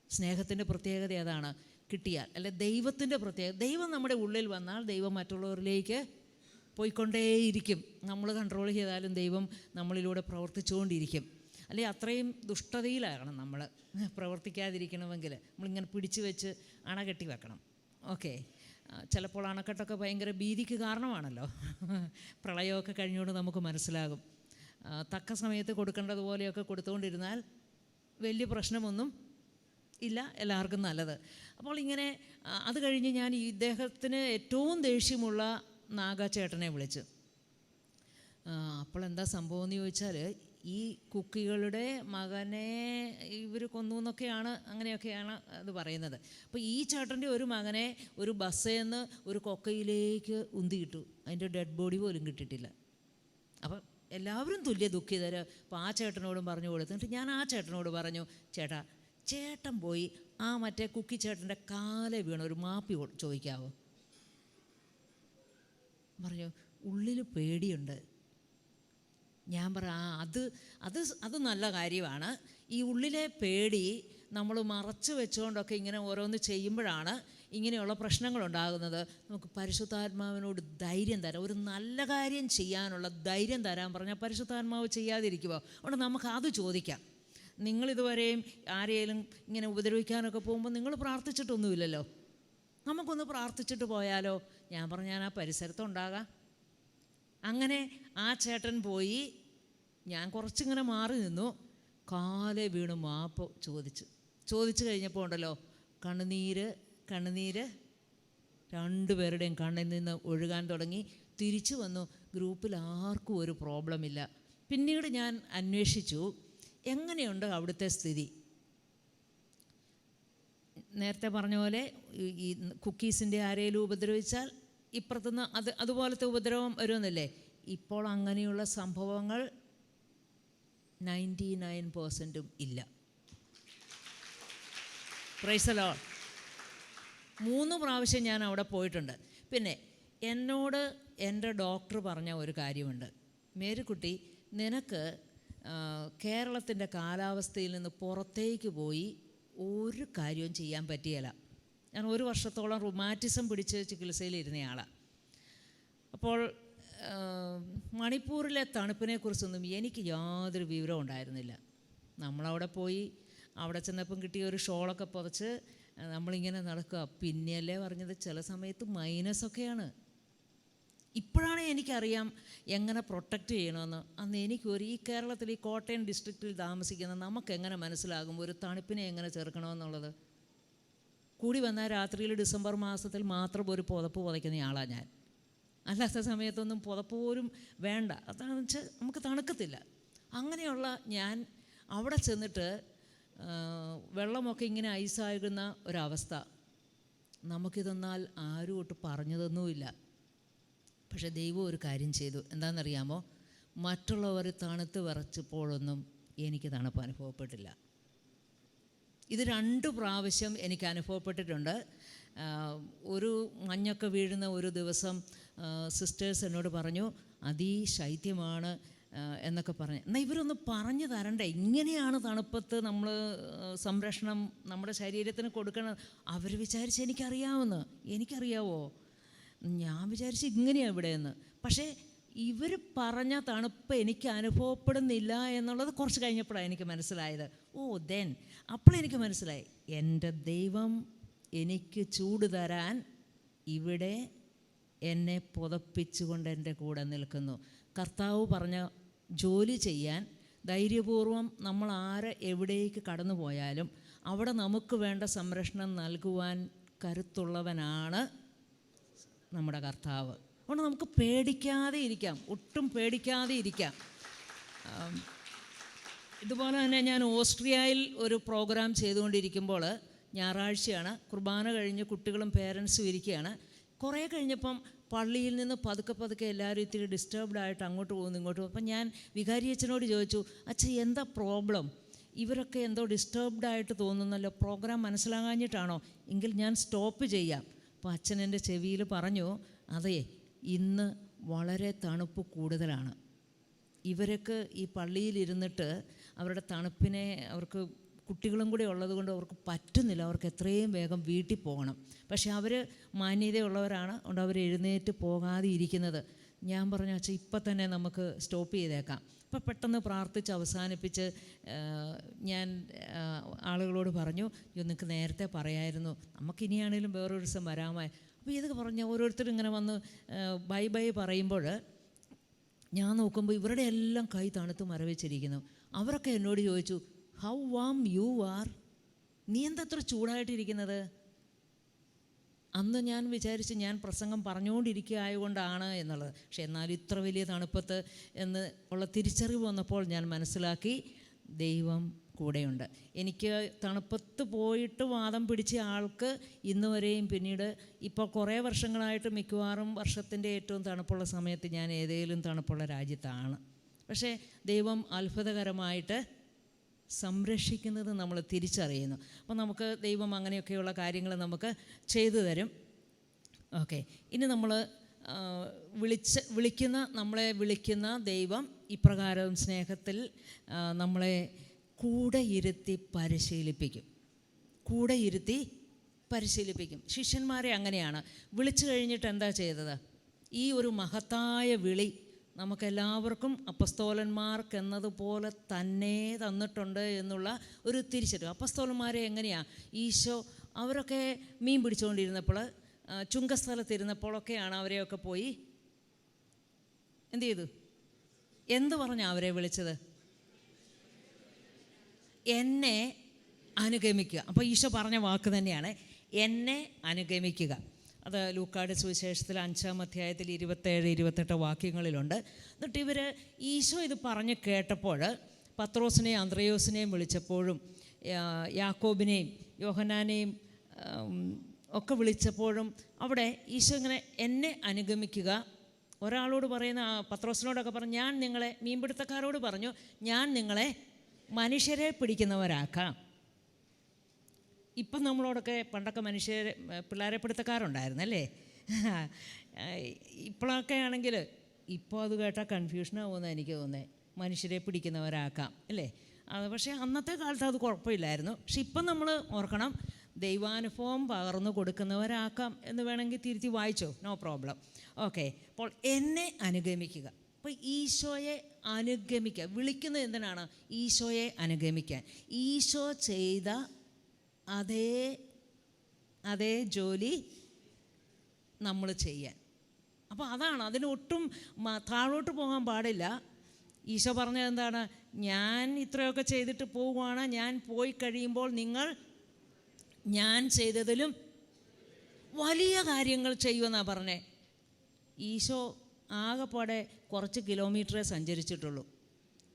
സ്നേഹത്തിന്റെ പ്രത്യേകത ഏതാണ്? കിട്ടിയാൽ അല്ലെ ദൈവത്തിന്റെ പ്രത്യേകത. ദൈവം നമ്മുടെ ഉള്ളിൽ വന്നാൽ ദൈവം മറ്റുള്ളവരിലേക്ക് പോയിക്കൊണ്ടേയിരിക്കും. നമ്മൾ കൺട്രോൾ ചെയ്താലും ദൈവം നമ്മളിലൂടെ പ്രവർത്തിച്ചുകൊണ്ടിരിക്കും. അല്ലെ അത്രയും ദുഷ്ടതയിലാകണം നമ്മൾ പ്രവർത്തിക്കാതിരിക്കണമെങ്കിൽ നമ്മളിങ്ങനെ പിടിച്ചു വെച്ച് അണ കെട്ടി വെക്കണം. ഓക്കെ. ചിലപ്പോൾ അണക്കെട്ടൊക്കെ ഭയങ്കര ഭീതിക്ക് കാരണമാണല്ലോ. പ്രളയമൊക്കെ കഴിഞ്ഞുകൊണ്ട് നമുക്ക് മനസ്സിലാകും. തക്ക സമയത്ത് കൊടുക്കേണ്ടതുപോലെയൊക്കെ കൊടുത്തുകൊണ്ടിരുന്നാൽ വലിയ പ്രശ്നമൊന്നും ഇല്ല. എല്ലാവർക്കും നല്ലത്. അപ്പോൾ ഇങ്ങനെ അത് കഴിഞ്ഞ് ഞാൻ ഇദ്ദേഹത്തിന് ഏറ്റവും ദേഷ്യമുള്ള നാഗാചേട്ടനെ വിളിച്ചു. അപ്പോൾ എന്താ സംഭവം എന്ന് ചോദിച്ചാൽ ഈ കുക്കികളുടെ മകനെ ഇവർ കൊന്നു എന്നൊക്കെയാണ് അങ്ങനെയൊക്കെയാണ് അത് പറയുന്നത്. അപ്പോൾ ഈ ചേട്ടന്റെ ഒരു മകനെ ഒരു ബസ്സിൽ നിന്ന് ഒരു കൊക്കയിലേക്ക് ഉന്തിയിട്ടു. അതിന്റെ ഡെഡ് ബോഡി പോലും കിട്ടിയിട്ടില്ല. അപ്പം എല്ലാവരും തുല്യ ദുഃഖിതർ അപ്പോൾ ആ ചേട്ടനോടും പറഞ്ഞു കൊടുത്തിട്ട് ഞാൻ ആ ചേട്ടനോട് പറഞ്ഞു ചേട്ടാ ചേട്ടൻ പോയി ആ മറ്റേ കുക്കി ചേട്ടന്റെ കാലെ വീണ. ഒരു മാപ്പി ചോദിക്കാവോ? പറഞ്ഞു ഉള്ളിൽ പേടിയുണ്ട്. ഞാൻ പറ ആ അത് അത് അത് നല്ല കാര്യമാണ്. ഈ ഉള്ളിലെ പേടി നമ്മൾ മറച്ചു വെച്ചുകൊണ്ടൊക്കെ ഇങ്ങനെ ഓരോന്ന് ചെയ്യുമ്പോഴാണ് ഇങ്ങനെയുള്ള പ്രശ്നങ്ങളുണ്ടാകുന്നത് നമുക്ക് പരിശുദ്ധാത്മാവിനോട് ധൈര്യം തരാം ഒരു നല്ല കാര്യം ചെയ്യാനുള്ള ധൈര്യം തരാൻ പറഞ്ഞാൽ പരിശുദ്ധാത്മാവ് ചെയ്യാതിരിക്കുമോ അതുകൊണ്ട് നമുക്ക് അത് ചോദിക്കാം. നിങ്ങളിതുവരെയും ആരെയും ഇങ്ങനെ ഉപദ്രവിക്കാനൊക്കെ പോകുമ്പോൾ നിങ്ങൾ പ്രാർത്ഥിച്ചിട്ടൊന്നുമില്ലല്ലോ. നമുക്കൊന്ന് പ്രാർത്ഥിച്ചിട്ട് പോയാലോ? ഞാൻ പറഞ്ഞാൽ ആ പരിസരത്തുണ്ടാകാം. അങ്ങനെ ആ ചേട്ടൻ പോയി ഞാൻ കുറച്ചിങ്ങനെ മാറി നിന്നു. കാലെ വീണു മാപ്പ് ചോദിച്ചു. ചോദിച്ചു കഴിഞ്ഞപ്പോൾ ഉണ്ടല്ലോ കണ്ണുനീര് കണ്ണുനീര്. രണ്ടുപേരുടെയും കണ്ണിൽ നിന്ന് ഒഴുകാൻ തുടങ്ങി. തിരിച്ചു വന്നു. ഗ്രൂപ്പിൽ ആർക്കും ഒരു പ്രോബ്ലം ഇല്ല. പിന്നീട് ഞാൻ അന്വേഷിച്ചു. എങ്ങനെയുണ്ട് അവിടുത്തെ സ്ഥിതി? നേരത്തെ പറഞ്ഞ പോലെ ഈ- കുക്കീസിന്റെ ആരെയും ഉപദ്രവിച്ചാൽ ഇപ്പുറത്തുനിന്ന് അത് അതുപോലത്തെ ഉപദ്രവം വരുമെന്നല്ലേ? ഇപ്പോൾ അങ്ങനെയുള്ള സംഭവങ്ങൾ നയന്റി നയൻ പേഴ്സന്റും ഇല്ല. പ്രൈസലോ മൂന്ന് പ്രാവശ്യം ഞാൻ അവിടെ പോയിട്ടുണ്ട്. പിന്നെ എന്നോട് എന്റെ ഡോക്ടർ പറഞ്ഞ ഒരു കാര്യമുണ്ട്. മേരിക്കുട്ടി നിനക്ക് കേരളത്തിന്റെ കാലാവസ്ഥയിൽ നിന്ന് പുറത്തേക്ക് പോയി ഒരു കാര്യവും ചെയ്യാൻ പറ്റിയല്ല. ഞാൻ ഒരു വർഷത്തോളം റുമാറ്റിസം പിടിച്ച് ചികിത്സയിലിരുന്നയാളാണ് അപ്പോൾ മണിപ്പൂരിലെ തണുപ്പിനെക്കുറിച്ചൊന്നും എനിക്ക് യാതൊരു വിവരവും ഉണ്ടായിരുന്നില്ല. നമ്മളവിടെ പോയി അവിടെ ചെന്നപ്പം കിട്ടിയ ഒരു ഷോളൊക്കെ പുതച്ച് നമ്മളിങ്ങനെ നടക്കുക. പിന്നെയല്ലേ പറഞ്ഞത് ചില സമയത്ത് മൈനസൊക്കെയാണ്. ഇപ്പോഴാണ് എനിക്കറിയാം എങ്ങനെ പ്രൊട്ടക്റ്റ് ചെയ്യണമെന്ന്. അന്ന് എനിക്കൊരു ഈ കേരളത്തിൽ ഈ കോട്ടയം ഡിസ്ട്രിക്റ്റിൽ താമസിക്കുന്ന നമുക്ക് എങ്ങനെ മനസ്സിലാകും ഒരു തണുപ്പിനെ എങ്ങനെ ചേർക്കണമെന്നുള്ളത് കൂടി വന്നാൽ രാത്രിയിൽ ഡിസംബർ മാസത്തിൽ മാത്രം ഒരു പുതപ്പ് പുതയ്ക്കുന്ന ആളാണ് ഞാൻ. അല്ലാത്ത സമയത്തൊന്നും പുതപ്പോരും വേണ്ട. അതാണെന്ന് വെച്ചാൽ നമുക്ക് തണുക്കത്തില്ല. അങ്ങനെയുള്ള ഞാൻ അവിടെ ചെന്നിട്ട് വെള്ളമൊക്കെ ഇങ്ങനെ ഐസാകുന്ന ഒരവസ്ഥ. നമുക്കിതെന്നാൽ ആരും ഒട്ട് പറഞ്ഞതൊന്നുമില്ല. പക്ഷേ ദൈവം ഒരു കാര്യം ചെയ്തു. എന്താണെന്നറിയാമോ? മറ്റുള്ളവർ തണുത്ത് വിറച്ചപ്പോഴൊന്നും എനിക്ക് തണുപ്പ് അനുഭവപ്പെട്ടില്ല. ഇത് രണ്ട് പ്രാവശ്യം എനിക്ക് അനുഭവപ്പെട്ടിട്ടുണ്ട്. ഒരു മഞ്ഞൊക്കെ വീഴുന്ന ഒരു ദിവസം സിസ്റ്റേഴ്സ് എന്നോട് പറഞ്ഞു അതിശൈത്യമാണ് ശൈത്യമാണ് എന്നൊക്കെ പറഞ്ഞു. എന്നാൽ ഇവരൊന്ന് പറഞ്ഞു തരണ്ടേ? ഇങ്ങനെയാണ് തണുപ്പത്ത് നമ്മൾ സംരക്ഷണം നമ്മുടെ ശരീരത്തിന് കൊടുക്കണം? അവർ വിചാരിച്ച് എനിക്കറിയാമെന്ന് എനിക്കറിയാവോ? ഞാൻ വിചാരിച്ച് ഇങ്ങനെയാണ് ഇവിടെയെന്ന്. പക്ഷേ ഇവർ പറഞ്ഞ തണുപ്പ് എനിക്ക് അനുഭവപ്പെടുന്നില്ല എന്നുള്ളത് കുറച്ച് കഴിഞ്ഞപ്പോഴാണ് എനിക്ക് മനസ്സിലായത്. ഓ ദെൻ അപ്പോഴെനിക്ക് മനസ്സിലായി. എന്റെ ദൈവം എനിക്ക് ചൂട് തരാൻ ഇവിടെ എന്നെ പുതപ്പിച്ചുകൊണ്ട് എന്റെ കൂടെ നിൽക്കുന്നു. കർത്താവ് പറഞ്ഞ ജോലി ചെയ്യാൻ ധൈര്യപൂർവം നമ്മൾ ആരെ എവിടേക്ക് കടന്നു പോയാലും അവിടെ നമുക്ക് വേണ്ട സംരക്ഷണം നൽകുവാൻ കരുത്തുള്ളവനാണ് നമ്മുടെ കർത്താവ്. അതുകൊണ്ട് നമുക്ക് പേടിക്കാതെ ഇരിക്കാം. ഒട്ടും പേടിക്കാതെ ഇരിക്കാം. ഇതുപോലെ തന്നെ ഞാൻ ഓസ്ട്രിയയിൽ ഒരു പ്രോഗ്രാം ചെയ്തുകൊണ്ടിരിക്കുമ്പോൾ ഞായറാഴ്ചയാണ്. കുർബാന കഴിഞ്ഞ് കുട്ടികളും പേരൻസും ഇരിക്കുകയാണ്. കുറേ കഴിഞ്ഞപ്പം പള്ളിയിൽ നിന്ന് പതുക്കെ പതുക്കെ എല്ലാവരും ഇത്തിരി ഡിസ്റ്റർബ്ഡ് ആയിട്ട് അങ്ങോട്ട് പോകുന്നു ഇങ്ങോട്ട് പോകും അപ്പം ഞാൻ വികാരി അച്ഛനോട് ചോദിച്ചു അച്ഛൻ എന്താ പ്രോബ്ലം? ഇവരൊക്കെ എന്തോ ഡിസ്റ്റർബ്ഡ് ആയിട്ട് തോന്നുന്നല്ലോ. പ്രോഗ്രാം മനസ്സിലാകാഞ്ഞിട്ടാണോ? എങ്കിൽ ഞാൻ സ്റ്റോപ്പ് ചെയ്യാം. അപ്പോൾ അച്ഛൻ എന്റെ ചെവിയിൽ പറഞ്ഞു അതെ ഇന്ന് വളരെ തണുപ്പ് കൂടുതലാണ്. ഇവരൊക്കെ ഈ പള്ളിയിലിരുന്നിട്ട് അവരുടെ തണുപ്പിനെ അവർക്ക് കുട്ടികളും കൂടെ ഉള്ളത് കൊണ്ട് അവർക്ക് പറ്റുന്നില്ല. അവർക്ക് എത്രയും വേഗം വീട്ടിൽ പോകണം. പക്ഷേ അവർ മാന്യതയുള്ളവരാണ്. അതുകൊണ്ട് അവർ എഴുന്നേറ്റ് പോകാതെ ഇരിക്കുന്നത്. ഞാൻ പറഞ്ഞു അച്ഛാ ഇപ്പം തന്നെ നമുക്ക് സ്റ്റോപ്പ് ചെയ്തേക്കാം. അപ്പം പെട്ടെന്ന് പ്രാർത്ഥിച്ച് അവസാനിപ്പിച്ച് ഞാൻ ആളുകളോട് പറഞ്ഞു "അയ്യോ, നിങ്ങൾക്ക് നേരത്തെ പറയായിരുന്നു. നമുക്കിനിയാണേലും വേറൊരു ദിവസം വരാമായി അപ്പോൾ ഇതൊക്കെ പറഞ്ഞ് ഓരോരുത്തരും ഇങ്ങനെ വന്ന് ബൈ ബൈ പറയുമ്പോൾ ഞാൻ നോക്കുമ്പോൾ ഇവരുടെ എല്ലാം കൈ തണുത്ത് മരവിച്ചിരിക്കുന്നു. അവരൊക്കെ എന്നോട് ചോദിച്ചു ഹൗ വാം യു ആർ നീ എന്താ അത്ര ചൂടായിട്ടിരിക്കുന്നത്? അന്ന് ഞാൻ വിചാരിച്ച് ഞാൻ പ്രസംഗം പറഞ്ഞുകൊണ്ടിരിക്കുക ആയതുകൊണ്ടാണ് എന്നുള്ളത്. പക്ഷെ എന്നാലും ഇത്ര വലിയ തണുപ്പത്ത് എന്ന് ഉള്ള തിരിച്ചറിവ് വന്നപ്പോൾ ഞാൻ മനസ്സിലാക്കി ദൈവം കൂടെയുണ്ട്. എനിക്ക് തണുപ്പത്ത് പോയിട്ട് വാദം പിടിച്ച ആൾക്ക് ഇന്ന് വരെയും പിന്നീട് ഇപ്പോൾ കുറേ വർഷങ്ങളായിട്ട് മിക്കവാറും വർഷത്തിന്റെ ഏറ്റവും തണുപ്പുള്ള സമയത്ത് ഞാൻ ഏതെങ്കിലും തണുപ്പുള്ള രാജ്യത്താണ്. പക്ഷേ ദൈവം അത്ഭുതകരമായിട്ട് സംരക്ഷിക്കുന്നത് നമ്മൾ തിരിച്ചറിയുന്നു. അപ്പോൾ നമുക്ക് ദൈവം അങ്ങനെയൊക്കെയുള്ള കാര്യങ്ങൾ നമുക്ക് ചെയ്തു തരും. ഓക്കെ. ഇനി നമ്മൾ വിളിച്ച് വിളിക്കുന്ന നമ്മളെ വിളിക്കുന്ന ദൈവം ഇപ്രകാരം സ്നേഹത്തിൽ നമ്മളെ കൂടെ ഇരുത്തി പരിശീലിപ്പിക്കും. കൂടെ ഇരുത്തി പരിശീലിപ്പിക്കും. ശിഷ്യന്മാരെ അങ്ങനെയാണ്. വിളിച്ചു കഴിഞ്ഞിട്ട് എന്താ ചെയ്തത്? ഈ ഒരു മഹത്തായ വിളി നമുക്കെല്ലാവർക്കും അപ്പസ്തോലന്മാർക്ക് എന്നതുപോലെ തന്നെ തന്നിട്ടുണ്ട് എന്നുള്ള ഒരു തിരിച്ചറിവ്. അപ്പസ്തോലന്മാരെ എങ്ങനെയാണ് ഈശോ അവരൊക്കെ മീൻ പിടിച്ചുകൊണ്ടിരുന്നപ്പോൾ ചുങ്കസ്ഥലത്തിരുന്നപ്പോഴൊക്കെയാണ് അവരെയൊക്കെ പോയി എന്ത് ചെയ്തു എന്ത് പറഞ്ഞാ അവരെ വിളിച്ചത്? എന്നെ അനുഗമിക്കുക. അപ്പോൾ ഈശോ പറഞ്ഞ വാക്ക് തന്നെയാണ് എന്നെ അനുഗമിക്കുക. അത് ലൂക്കാട് സുവിശേഷത്തിൽ അഞ്ചാം അധ്യായത്തിൽ ഇരുപത്തേഴ് ഇരുപത്തെട്ട് വാക്യങ്ങളിലുണ്ട്. എന്നിട്ട് ഇവർ ഈശോ ഇത് പറഞ്ഞ് കേട്ടപ്പോൾ പത്രോസിനെയും അന്ത്രയോസിനെയും വിളിച്ചപ്പോഴും യാക്കോബിനെയും യോഹനാനെയും ഒക്കെ വിളിച്ചപ്പോഴും അവിടെ ഈശോ ഇങ്ങനെ എന്നെ അനുഗമിക്കുക ഒരാളോട് പറയുന്ന പത്രോസിനോടൊക്കെ പറഞ്ഞു ഞാൻ നിങ്ങളെ മീൻപിടുത്തക്കാരോട് പറഞ്ഞു ഞാൻ നിങ്ങളെ മനുഷ്യരെ പിടിക്കുന്നവരാക്കാം. ഇപ്പം നമ്മളോടൊക്കെ പണ്ടൊക്കെ മനുഷ്യരെ പിള്ളേരെ പിടുത്തക്കാരുണ്ടായിരുന്നു അല്ലേ ഇപ്പോഴൊക്കെ ആണെങ്കിൽ ഇപ്പോൾ അത് കേട്ടാൽ കൺഫ്യൂഷനാകുമെന്ന് എനിക്ക് തോന്നുന്നത്. മനുഷ്യരെ പിടിക്കുന്നവരാക്കാം അല്ലേ? അത് പക്ഷേ അന്നത്തെ കാലത്ത് അത് കുഴപ്പമില്ലായിരുന്നു. പക്ഷെ ഇപ്പം നമ്മൾ ഓർക്കണം ദൈവാനുഭവം പകർന്നു കൊടുക്കുന്നവരാക്കാം എന്ന് വേണമെങ്കിൽ തിരുത്തി വായിച്ചോ? നോ പ്രോബ്ലം ഓക്കെ അപ്പോൾ എന്നെ അനുഗമിക്കുക. അപ്പോൾ ഈശോയെ അനുഗമിക്കുക. വിളിക്കുന്നത് എന്തിനാണ്? ഈശോയെ അനുഗമിക്കാൻ. ഈശോ ചെയ്ത അതേ അതേ ജോലി നമ്മൾ ചെയ്യാൻ. അപ്പോൾ അതാണ് അതിന് ഒട്ടും മ- താഴോട്ട് പോകാൻ പാടില്ല. ഈശോ പറഞ്ഞത് എന്താണ്? ഞാൻ ഇത്രയൊക്കെ ചെയ്തിട്ട് പോവുകയാണ്. ഞാൻ പോയി കഴിയുമ്പോൾ നിങ്ങൾ ഞാൻ ചെയ്തതിലും വലിയ കാര്യങ്ങൾ ചെയ്യുമെന്നാണ് പറഞ്ഞേ. ഈശോ ആകെപ്പാടെ കുറച്ച് കിലോമീറ്ററേ സഞ്ചരിച്ചിട്ടുള്ളൂ.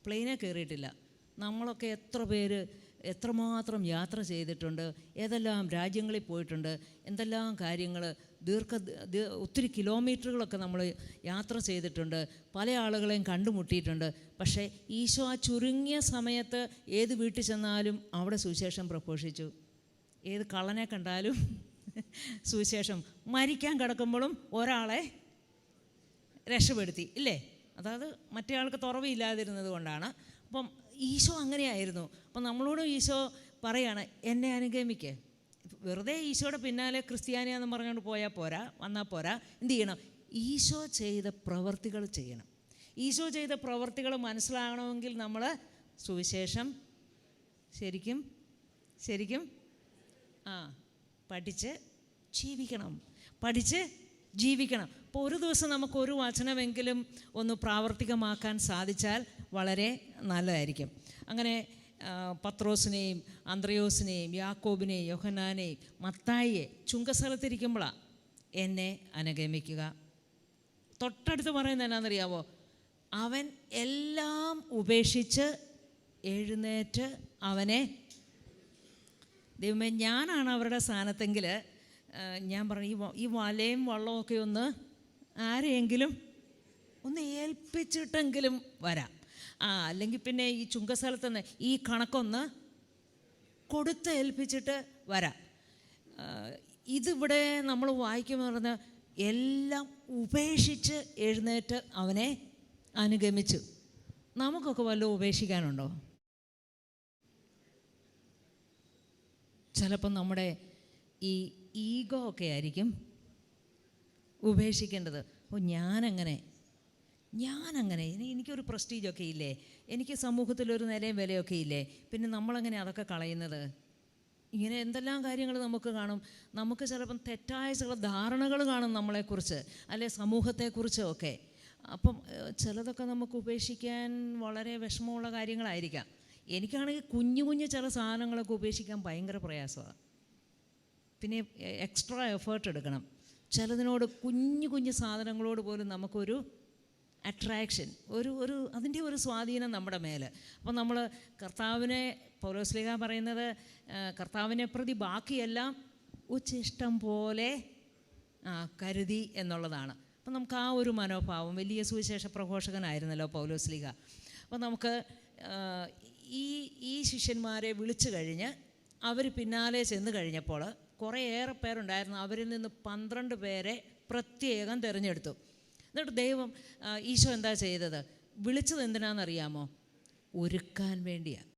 പ്ലെയിനെ കയറിയിട്ടില്ല. നമ്മളൊക്കെ എത്ര പേര് എത്രമാത്രം യാത്ര ചെയ്തിട്ടുണ്ട് ഏതെല്ലാം രാജ്യങ്ങളിൽ പോയിട്ടുണ്ട് എന്തെല്ലാം കാര്യങ്ങൾ ദീർഘ ഒത്തിരി കിലോമീറ്ററുകളൊക്കെ നമ്മൾ യാത്ര ചെയ്തിട്ടുണ്ട് പല ആളുകളെയും കണ്ടുമുട്ടിയിട്ടുണ്ട്. പക്ഷേ ഈശോ ആ ചുരുങ്ങിയ സമയത്ത് ഏത് വീട്ടിൽ ചെന്നാലും അവിടെ സുവിശേഷം പ്രഘോഷിച്ചു. ഏത് കള്ളനെ കണ്ടാലും [laughs] സുവിശേഷം. മരിക്കാൻ കിടക്കുമ്പോഴും ഒരാളെ രക്ഷപ്പെടുത്തി ഇല്ലേ? അതായത് മറ്റേ ആൾക്ക് തുറവില്ലാതിരുന്നത് കൊണ്ടാണ്. അപ്പം ഈശോ അങ്ങനെയായിരുന്നു. അപ്പം നമ്മളോടും ഈശോ പറയാണ് എന്നെ അനുഗമിക്ക്. വെറുതെ ഈശോയുടെ പിന്നാലെ ക്രിസ്ത്യാനിയാന്ന് പറഞ്ഞുകൊണ്ട് പോയാൽ പോരാ വന്നാൽ പോരാ. എന്ത് ചെയ്യണം? ഈശോ ചെയ്ത പ്രവർത്തികൾ ചെയ്യണം. ഈശോ ചെയ്ത പ്രവർത്തികൾ മനസ്സിലാകണമെങ്കിൽ നമ്മൾ സുവിശേഷം ശരിക്കും ശരിക്കും ആ പഠിച്ച് ജീവിക്കണം. പഠിച്ച് ജീവിക്കണം. അപ്പോൾ ഒരു ദിവസം നമുക്ക് ഒരു വചനമെങ്കിലും ഒന്ന് പ്രാവർത്തികമാക്കാൻ സാധിച്ചാൽ വളരെ നല്ലതായിരിക്കും. അങ്ങനെ പത്രോസിനെയും അന്ത്രയോസിനെയും യാക്കോബിനെയും യോഹനാനെയും മത്തായിയെ ചുങ്കസ്ഥലത്തിരിക്കുമ്പോഴാണ് എന്നെ അനുഗമിക്കുക. തൊട്ടടുത്ത് പറയുന്നത് എന്നാണെന്നറിയാവോ അവൻ എല്ലാം ഉപേക്ഷിച്ച് എഴുന്നേറ്റ് അവനെ ദൈവമേ ഞാനാണ് അവരുടെ സ്ഥാനത്തെങ്കിൽ ഞാൻ പറഞ്ഞു ഈ ഈ വലയും വള്ളമൊക്കെ ഒന്ന് ആരെയെങ്കിലും ഒന്ന് ഏൽപ്പിച്ചിട്ടെങ്കിലും വരാം. ആ അല്ലെങ്കിൽ പിന്നെ ഈ ചുങ്കസ്ഥലത്ത് നിന്ന് ഈ കണക്കൊന്ന് കൊടുത്ത് ഏൽപ്പിച്ചിട്ട് വരാം. ഇതിവിടെ നമ്മൾ വായിക്കുമെന്ന് പറഞ്ഞ എല്ലാം ഉപേക്ഷിച്ച് എഴുന്നേറ്റ് അവനെ അനുഗമിച്ചു. നമുക്കൊക്കെ വല്ലതും ഉപേക്ഷിക്കാനുണ്ടോ? ചിലപ്പം നമ്മുടെ ഈ ഈഗോ ഒക്കെ ആയിരിക്കും ഉപേക്ഷിക്കേണ്ടത്. ഓ ഞാനങ്ങനെ. ഞാനങ്ങനെ. ഇനി എനിക്കൊരു പ്രസ്റ്റീജൊക്കെ ഇല്ലേ? എനിക്ക് സമൂഹത്തിലൊരു നിലയും വിലയൊക്കെ ഇല്ലേ? പിന്നെ നമ്മളങ്ങനെ അതൊക്കെ കളയുന്നത്? ഇങ്ങനെ എന്തെല്ലാം കാര്യങ്ങൾ നമുക്ക് കാണും? നമുക്ക് ചിലപ്പം തെറ്റായ ചില ധാരണകൾ കാണും നമ്മളെക്കുറിച്ച് അല്ലെ സമൂഹത്തെക്കുറിച്ചും ഒക്കെ. അപ്പം ചിലതൊക്കെ നമുക്ക് ഉപേക്ഷിക്കാൻ വളരെ വിഷമമുള്ള കാര്യങ്ങളായിരിക്കാം. എനിക്കാണെങ്കിൽ കുഞ്ഞു കുഞ്ഞു ചില സാധനങ്ങളൊക്കെ ഉപേക്ഷിക്കാൻ ഭയങ്കര പ്രയാസമാണ്. പിന്നെ എക്സ്ട്രാ എഫേർട്ട് എടുക്കണം. ചിലതിനോട് കുഞ്ഞു കുഞ്ഞു സാധനങ്ങളോട് പോലും നമുക്കൊരു അട്രാക്ഷൻ ഒരു ഒരു അതിന്റെ ഒരു സ്വാധീനം നമ്മുടെ മേലെ. അപ്പോൾ നമ്മൾ കർത്താവിനെ പൗരോസ്ലിഹ പറയുന്നത് കർത്താവിനെ പ്രതി ബാക്കിയെല്ലാം ഉച്ചിഷ്ടം പോലെ കരുതി എന്നുള്ളതാണ്. അപ്പം നമുക്ക് ആ ഒരു മനോഭാവം വലിയ സുവിശേഷ പ്രഘോഷകനായിരുന്നല്ലോ പൗലോസ്ലിഹ. അപ്പോൾ നമുക്ക് ഈ ഈ ശിഷ്യന്മാരെ വിളിച്ചു കഴിഞ്ഞ് അവർ പിന്നാലെ ചെന്ന് കഴിഞ്ഞപ്പോൾ കുറേയേറെ പേരുണ്ടായിരുന്നു. അവരിൽ നിന്ന് പന്ത്രണ്ട് പേരെ പ്രത്യേകം തിരഞ്ഞെടുത്തു. എന്നിട്ട് ദൈവം ഈശോ എന്താ ചെയ്തത്? വിളിച്ചത് എന്തിനാണെന്നറിയാമോ? ഒരുക്കാൻ വേണ്ടിയാണ്